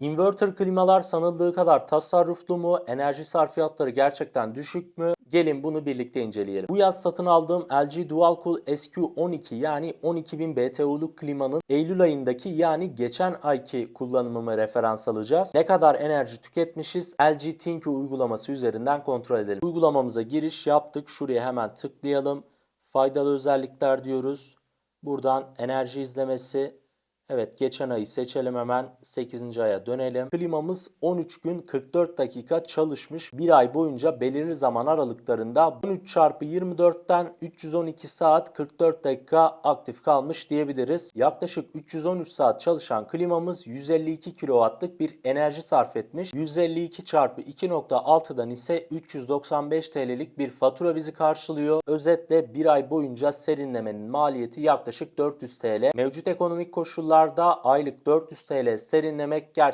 Inverter klimalar sanıldığı kadar tasarruflu mu? Enerji sarfiyatları gerçekten düşük mü? Gelin bunu birlikte inceleyelim. Bu yaz satın aldığım LG Dualcool SQ12 yani 12000 BTU'luk klimanın Eylül ayındaki yani geçen ayki kullanımımı referans alacağız. Ne kadar enerji tüketmişiz? LG Thinky uygulaması üzerinden kontrol edelim. Uygulamamıza giriş yaptık. Şuraya hemen tıklayalım. Faydalı özellikler diyoruz. Buradan enerji izlemesi, Evet geçen ayı seçelim hemen 8. aya dönelim. Klimamız 13 gün 44 dakika çalışmış. Bir ay boyunca belirli zaman aralıklarında 13 çarpı 24'ten 312 saat 44 dakika aktif kalmış diyebiliriz. Yaklaşık 313 saat çalışan klimamız 152 kW'lık bir enerji sarf etmiş. 152 çarpı 2.6'dan ise 395 TL'lik bir fatura bizi karşılıyor. Özetle bir ay boyunca serinlemenin maliyeti yaklaşık 400 TL. Mevcut ekonomik koşullarda aylık 400 TL serinlemek gerçekten